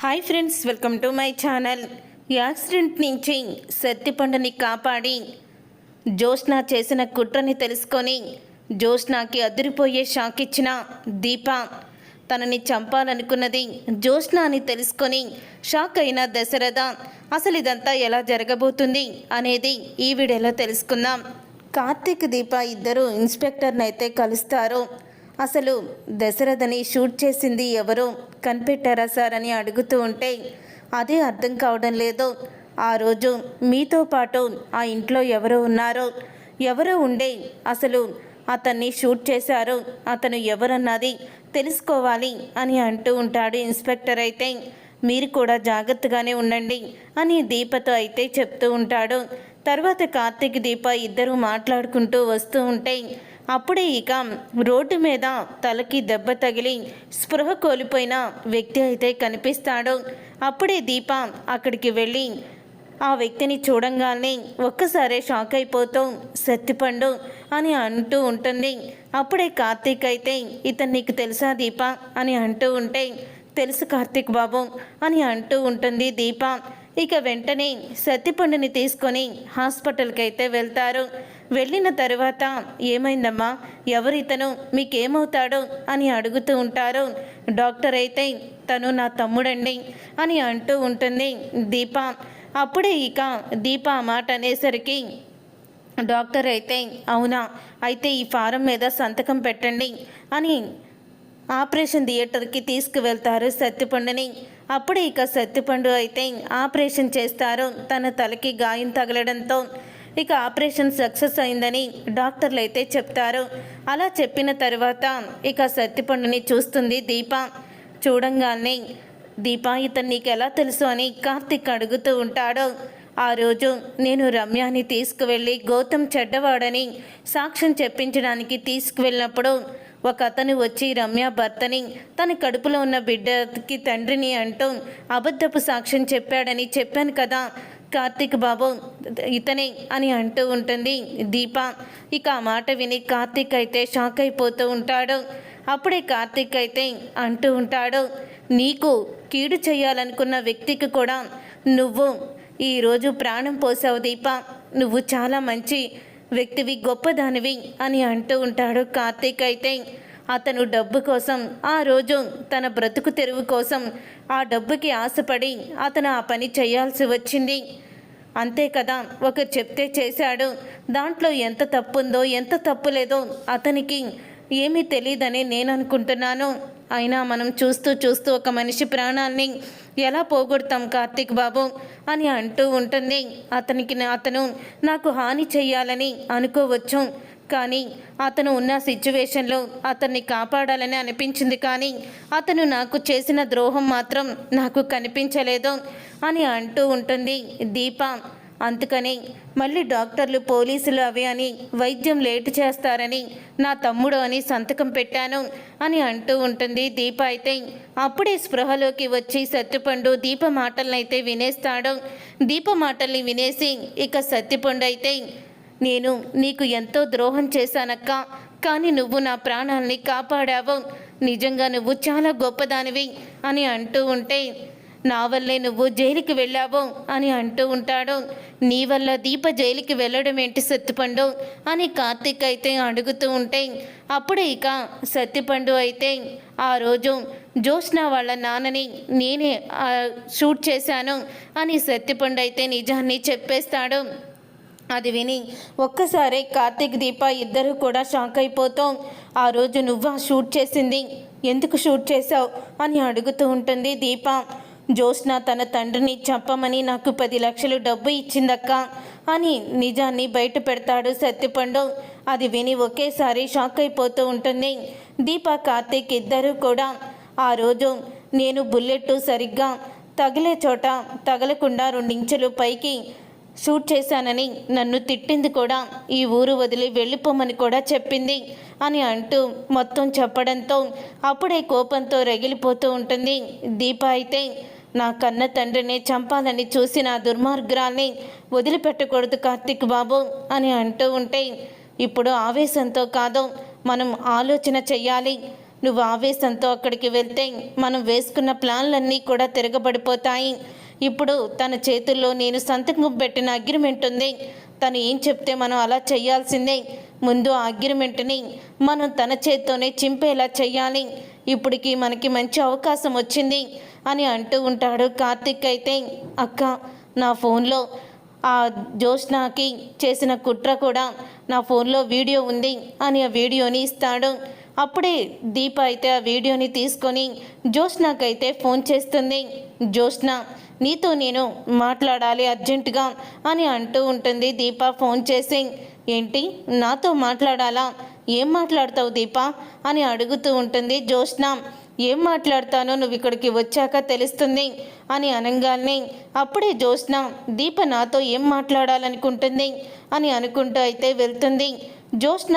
Hi friends welcome to my channel accident నుంచి సత్తిపండుని కాపాడి జోష్న చేసిన కుట్రని తెలుసుకొని జోష్నాకి అదిరిపోయే షాక్ ఇచ్చిన దీప తనని చంపాలనుకున్నది. జోష్న అని తెలుసుకొని షాక్ అయిన దశరథ అసలు ఇదంతా ఎలా జరగబోతుంది? అనేది ఈ వీడియోలో తెలుసుకుందాం. కార్తీక్ దీప ఇద్దరు ఇన్స్పెక్టర్ని అయితే కలుస్తారు. అసలు దశరథని షూట్ చేసింది ఎవరు కనిపెట్టారా సార్ అని అడుగుతూ ఉంటే అదే అర్థం కావడం లేదు. ఆ రోజు మీతో పాటు ఆ ఇంట్లో ఎవరు ఉన్నారో ఎవరు ఉండే అసలు అతన్ని షూట్ చేశారు అతను ఎవరన్నది తెలుసుకోవాలి అని అంటూ ఉంటాడు ఇన్స్పెక్టర్ అయితే. మీరు కూడా జాగ్రత్తగానే ఉండండి అని దీపతో అయితే చెప్తూ ఉంటాడు. తర్వాత కార్తీక్ దీప ఇద్దరు మాట్లాడుకుంటూ వస్తూ ఉంటే అప్పుడే ఇక రోడ్డు మీద తలకి దెబ్బ తగిలి స్పృహ కోల్పోయిన వ్యక్తి అయితే కనిపిస్తాడు. అప్పుడే దీప అక్కడికి వెళ్ళి ఆ వ్యక్తిని చూడంగానే ఒక్కసారే షాక్ అయిపోతూ సత్తిపండు అని అంటూ ఉంటుంది. అప్పుడే కార్తీక్ అయితే ఇతను నీకు తెలుసా దీప? అని అంటూ ఉంటే తెలుసు కార్తీక్ బాబు అని అంటూ ఉంటుంది దీప. ఇక వెంటనే సత్తిపండుని తీసుకొని హాస్పిటల్కి అయితే వెళ్తారు. వెళ్ళిన తర్వాత ఏమైందమ్మా? ఎవరితను? మీకేమవుతాడో? అని అడుగుతూ ఉంటారు. డాక్టర్ అయితే తను నా తమ్ముడండి అని అంటూ ఉంటుంది దీప. అప్పుడే ఇక దీప మాట అనేసరికి డాక్టర్ అయితే అవునా? అయితే ఈ ఫారం మీద సంతకం పెట్టండి అని ఆపరేషన్ థియేటర్కి తీసుకువెళ్తారు సత్తిపండుని అప్పుడే ఇక సత్తిపండు అయితే ఆపరేషన్ చేస్తారు. తన తలకి గాయం తగలడంతో ఇక ఆపరేషన్ సక్సెస్ అయిందని డాక్టర్లు అయితే చెప్తారు. అలా చెప్పిన తర్వాత ఇక సత్తిపండుని చూస్తుంది దీప. చూడంగానే దీప ఇతను నీకు ఎలా తెలుసు? అని కార్తిక్ అడుగుతూ ఉంటాడు. ఆ రోజు నేను రమ్యాని తీసుకువెళ్ళి గౌతమ్ చెడ్డవాడని సాక్ష్యం చెప్పించడానికి తీసుకువెళ్ళినప్పుడు ఒక అతను వచ్చి రమ్య భర్తని తన కడుపులో ఉన్న బిడ్డకి తండ్రిని అంటూ అబద్ధపు సాక్ష్యం చెప్పాడని చెప్పాను కదా. కార్తీక్ బాబు ఇతనే అని అంటూ ఉంటుంది. దీప ఇక ఆ మాట విని కార్తీక్ అయితే షాక్ అయిపోతూ ఉంటాడు. అప్పుడే కార్తీక్ అయితే అంటూ ఉంటాడు నీకు కీడు చేయాలనుకున్న వ్యక్తికి కూడా నువ్వు ఈరోజు ప్రాణం పోసావు దీప. నువ్వు చాలా మంచి వ్యక్తివి గొప్పదానివి అని అంటూ ఉంటాడు కార్తీక్ అయితే. అతను డబ్బు కోసం ఆ రోజు తన బ్రతుకు తెరువు కోసం ఆ డబ్బుకి ఆశపడి అతను ఆ పని చేయాల్సి వచ్చింది. అంతే కదా ఒకరు చెప్తే చేశాడు. దాంట్లో ఎంత తప్పుందో ఎంత తప్పు లేదో అతనికి ఏమీ తెలియదని నేను అనుకుంటున్నాను అయినా మనం చూస్తూ చూస్తూ ఒక మనిషి ప్రాణాన్ని ఎలా పోగొడతాం కార్తీక్ బాబు అని అంటూ ఉంటుంది. అతనికి అతను నాకు హాని చెయ్యాలని అనుకోవచ్చు. కానీ అతను ఉన్న సిచ్యువేషన్లో అతన్ని కాపాడాలని అనిపించింది కానీ అతను నాకు చేసిన ద్రోహం మాత్రం నాకు కనిపించలేదు అని అంటూ ఉంటుంది దీప. అందుకని మళ్ళీ డాక్టర్లు పోలీసులు అవి అని వైద్యం లేటు చేస్తారని నా తమ్ముడు అని సంతకం పెట్టాను అని అంటూ ఉంటుంది దీప. అయితే అప్పుడే స్పృహలోకి వచ్చి సత్తిపండు దీప మాటలనైతే వినేస్తాడు. దీప మాటల్ని వినేసి ఇక సత్తిపండు అయితే నేను నీకు ఎంతో ద్రోహం చేశానక్క కానీ నువ్వు నా ప్రాణాల్ని కాపాడావు. నిజంగా నువ్వు చాలా గొప్పదానివి అని అంటూ ఉంటే నా వల్లే నువ్వు జైలుకి వెళ్ళావు అని అంటూ ఉంటాడు. నీ వల్ల దీప జైలుకి వెళ్ళడం ఏంటి సత్తిపండు అని కార్తీక్ అయితే అడుగుతూ ఉంటే అప్పుడే ఇక సత్తిపండు అయితే ఆ రోజు జోష్న వాళ్ళ నాన్నని నేనే షూట్ చేశాను అని సత్తిపండు అయితే నిజాన్ని చెప్పేస్తాడు. అది విని ఒక్కసారి కార్తీక్ దీప ఇద్దరు కూడా షాక్ అయిపోతాం. ఆ రోజు నువ్వా షూట్ చేసింది? ఎందుకు షూట్ చేశావు? అని అడుగుతూ ఉంటుంది దీప. జ్యోత్స్న తన తండ్రిని చంపమని నాకు పది లక్షలు డబ్బు ఇచ్చిందక్క అని నిజాన్ని బయట పెడతాడు సత్యపండు. అది విని ఒకేసారి షాక్ అయిపోతూ ఉంటుంది. దీప కార్తీక్ ఇద్దరు కూడా ఆ రోజు నేను బుల్లెట్ సరిగ్గా తగిలే చోట తగలకుండా రెండించెలు పైకి షూట్ చేశానని నన్ను తిట్టింది కూడా ఈ ఊరు వదిలి వెళ్ళిపోమని కూడా చెప్పింది అని అంటూ మొత్తం చెప్పడంతో అప్పుడే కోపంతో రగిలిపోతూ ఉంటుంది. దీప అయితే నా కన్న తండ్రిని చంపాలని చూసిన దుర్మార్గురాల్ని వదిలిపెట్టకూడదు కార్తిక్ బాబు అని అంటూ ఉంటే ఇప్పుడు ఆవేశంతో కాదు మనం ఆలోచన చెయ్యాలి. నువ్వు ఆవేశంతో అక్కడికి వెళ్తే మనం వేసుకున్న ప్లాన్లన్నీ కూడా తిరగబడిపోతాయి. ఇప్పుడు తన చేతుల్లో నేను సంతకం పెట్టిన అగ్రిమెంట్ ఉంది తను ఏం చెప్తే మనం అలా చేయాల్సిందే. ముందు ఆ అగ్రిమెంట్ని మనం తన చేత్తోనే చింపేలా చేయాలి. ఇప్పటికి మనకి మంచి అవకాశం వచ్చింది అని అంటూ ఉంటాడు కార్తిక్ అయితే. అక్క నా ఫోన్లో ఆ జోష్నాకి చేసిన కుట్ర కూడా నా ఫోన్లో వీడియో ఉంది అని ఆ వీడియోని ఇస్తాడు. అప్పుడే దీప అయితే ఆ వీడియోని తీసుకొని జోష్నాకైతే ఫోన్ చేస్తుంది. జోష్న నీతో నేను మాట్లాడాలి అర్జెంటుగా అని అంటూ ఉంటుంది. దీప ఫోన్ చేసి ఏంటి నాతో మాట్లాడాలా? ఏం మాట్లాడతావు దీప? అని అడుగుతూ ఉంటుంది. జోష్న ఏం మాట్లాడతానో నువ్వు ఇక్కడికి వచ్చాక తెలుస్తుంది అని అనగానే అప్పుడే జ్యోత్స్న దీప నాతో ఏం మాట్లాడాలనుకుంటుంది? అని అనుకుంటూ అయితే వెళ్తుంది. జ్యోత్స్న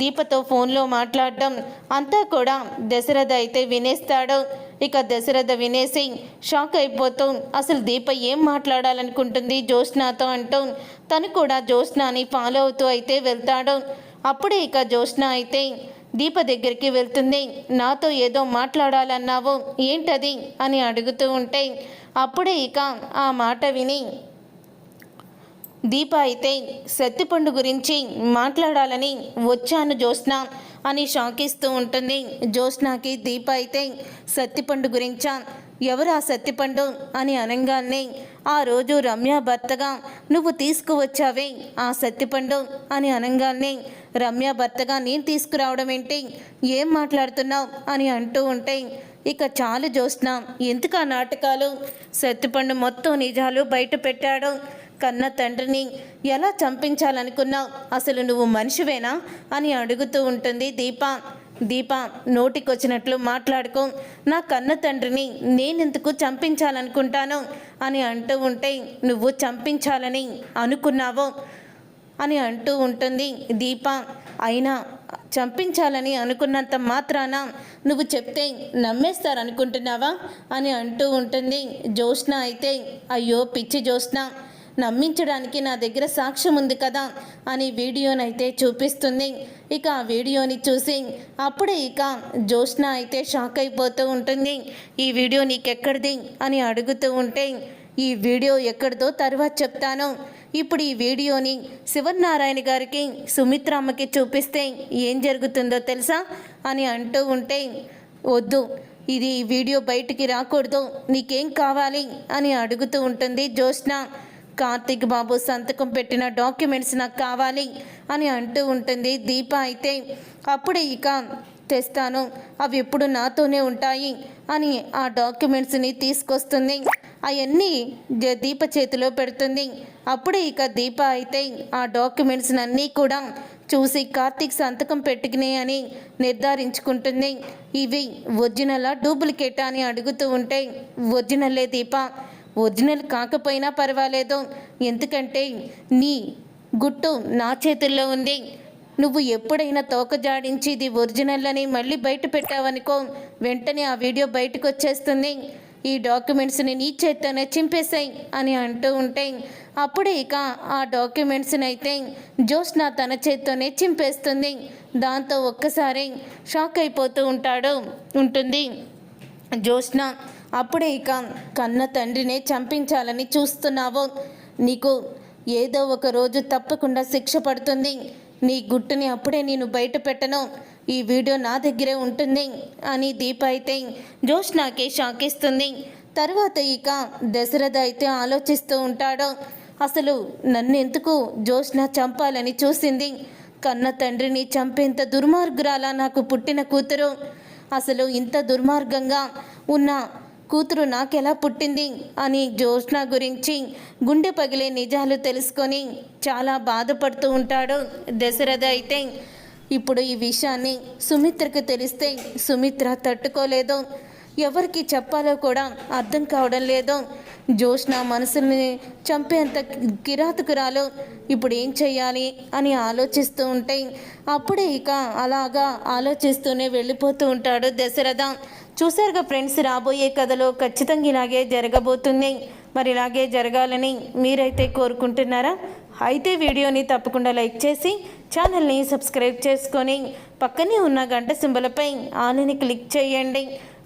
దీపతో ఫోన్లో మాట్లాడడం అంతా కూడా దశరథ అయితే వినేస్తాడు. ఇక దశరథ వినేసి షాక్ అయిపోతూ అసలు దీప ఏం మాట్లాడాలనుకుంటుంది జ్యోత్స్నాతో? అంటూ తను కూడా జ్యోత్స్నాని ఫాలో అవుతూ అయితే వెళ్తాడు. అప్పుడే ఇక జ్యోత్స్న అయితే దీప దగ్గరికి వెళ్తుంది. నాతో ఏదో మాట్లాడాలన్నావు ఏంటది? అని అడుగుతూ ఉంటే అప్పుడే ఇక ఆ మాట విని. దీప అయితే సత్తిపండు గురించి మాట్లాడాలని వచ్చాను జ్యోత్స్న అని షాకిస్తూ ఉంటుంది. జ్యోత్స్నాకి దీప అయితే సత్తిపండు గురించా? ఎవరు ఆ సత్తిపండు? అని అనగానే ఆ రోజు రమ్య భర్తగా నువ్వు తీసుకువచ్చావే ఆ సత్తిపండు అని అనగానే రమ్య భర్తగా నేను తీసుకురావడం ఏంటి? ఏం మాట్లాడుతున్నావు? అని అంటూ ఉంటే ఇక చాలు జోస్నా ఎందుకు ఆ నాటకాలు? సత్తిపండు మొత్తం నిజాలు బయట పెట్టాడు. కన్న తండ్రిని ఎలా చంపించాలనుకున్నావు? అసలు నువ్వు మనిషివేనా? అని అడుగుతూ ఉంటుంది దీప. దీప నోటికొచ్చినట్లు మాట్లాడుకో. నా కన్న తండ్రిని నేనెందుకు చంపించాలనుకుంటాను? అని అంటూ ఉంటే నువ్వు చంపించాలని అనుకున్నావో? అని అంటూ ఉంటుంది దీప. అయినా చంపించాలని అనుకున్నంత మాత్రాన నువ్వు చెప్తే నమ్మేస్తారనుకుంటున్నావా? అని అంటూ ఉంటుంది జ్యోత్స్న అయితే అయ్యో పిచ్చి జ్యోత్స్న. నమ్మించడానికి నా దగ్గర సాక్ష్యం ఉంది కదా అని వీడియోనైతే చూపిస్తుంది. ఇక ఆ వీడియోని చూసి అప్పుడే ఇక జోష్న అయితే షాక్ అయిపోతూ ఉంటుంది. ఈ వీడియో నీకెక్కడిది అని అడుగుతూ ఉంటే ఈ వీడియో ఎక్కడిదో తర్వాత చెప్తాను. ఇప్పుడు ఈ వీడియోని శివనారాయణ గారికి సుమిత్రమ్మకి చూపిస్తే ఏం జరుగుతుందో తెలుసా అని అంటూ ఉంటే వద్దు ఇది వీడియో బయటికి రాకూడదు నీకేం కావాలి అని అడుగుతూ ఉంటుంది జ్యోత్స్న. కార్తిక్ బాబు సంతకం పెట్టిన డాక్యుమెంట్స్ నాకు కావాలి అని అంటూ ఉంటుంది. దీప అయితే అప్పుడే ఇక తెస్తాను. అవి ఎప్పుడు నాతోనే ఉంటాయి అని ఆ డాక్యుమెంట్స్ని తీసుకొస్తుంది. అవన్నీ దీప చేతిలో పెడుతుంది. అప్పుడే ఇక దీప అయితే ఆ డాక్యుమెంట్స్ అన్నీ కూడా చూసి కార్తీక్ సంతకం పెట్టుకునే అని నిర్ధారించుకుంటుంది. ఇవి ఒరిజినలా డూప్లికేటా అని అడుగుతూ ఉంటే ఒరిజినలే దీప. ఒరిజినల్ కాకపోయినా పర్వాలేదు. ఎందుకంటే నీ గుట్టు నా చేతుల్లో ఉంది. నువ్వు ఎప్పుడైనా తోక జాడించి ఇది ఒరిజినల్ అని మళ్ళీ బయట పెట్టావనుకో వెంటనే ఆ వీడియో బయటకు వచ్చేస్తుంది ఈ డాక్యుమెంట్స్ని నీ చేత్తోనే చింపేశాయి అని అంటూ ఉంటే అప్పుడే ఇక ఆ డాక్యుమెంట్స్ని అయితే జ్యోత్స్న తన చేత్తోనే చింపేస్తుంది. దాంతో ఒక్కసారి షాక్ అయిపోతూ ఉంటాడు ఉంటుంది. జ్యోత్స్న అప్పుడే ఇక కన్న తండ్రినే చంపించాలని చూస్తున్నావు. నీకు ఏదో ఒక రోజు తప్పకుండా శిక్ష పడుతుంది. నీ గుట్టుని అప్పుడే నేను బయట పెట్టను ఈ వీడియో నా దగ్గరే ఉంటుంది అని దీప అయితే జ్యోత్స్నాకి షాక్ ఇస్తుంది. తర్వాత ఇక దశరథ అయితే ఆలోచిస్తూ ఉంటాడు. అసలు నన్నెందుకు జోష్న చంపాలని చూసింది? కన్న తండ్రిని చంపేంత దుర్మార్గురాలా నాకు పుట్టిన కూతురు? అసలు ఇంత దుర్మార్గంగా ఉన్న కూతురు నాకెలా పుట్టింది అని జ్యోత్స్న గురించి గుండె పగిలే నిజాలు తెలుసుకొని చాలా బాధపడుతూ ఉంటాడు దశరథ అయితే. ఇప్పుడు ఈ విషయాన్ని సుమిత్రకు తెలిస్తే సుమిత్ర తట్టుకోలేదు. ఎవరికి చెప్పాలో కూడా అర్థం కావడం లేదు. జోష్న మనసుని చంపేంత కిరాతకురాలు ఇప్పుడు ఏం చేయాలి అని ఆలోచిస్తూ ఉంటే అప్పుడే ఇక అలాగా ఆలోచిస్తూనే వెళ్ళిపోతూ ఉంటాడు దశరథ. చూసారుగా ఫ్రెండ్స్ రాబోయే కథలో ఖచ్చితంగా ఇలాగే జరగబోతుంది. మరి ఇలాగే జరగాలని మీరైతే కోరుకుంటున్నారా? అయితే వీడియోని తప్పకుండా లైక్ చేసి ఛానల్ని సబ్స్క్రైబ్ చేసుకొని పక్కనే ఉన్న గంట సింబలపై ఆలని క్లిక్ చేయండి.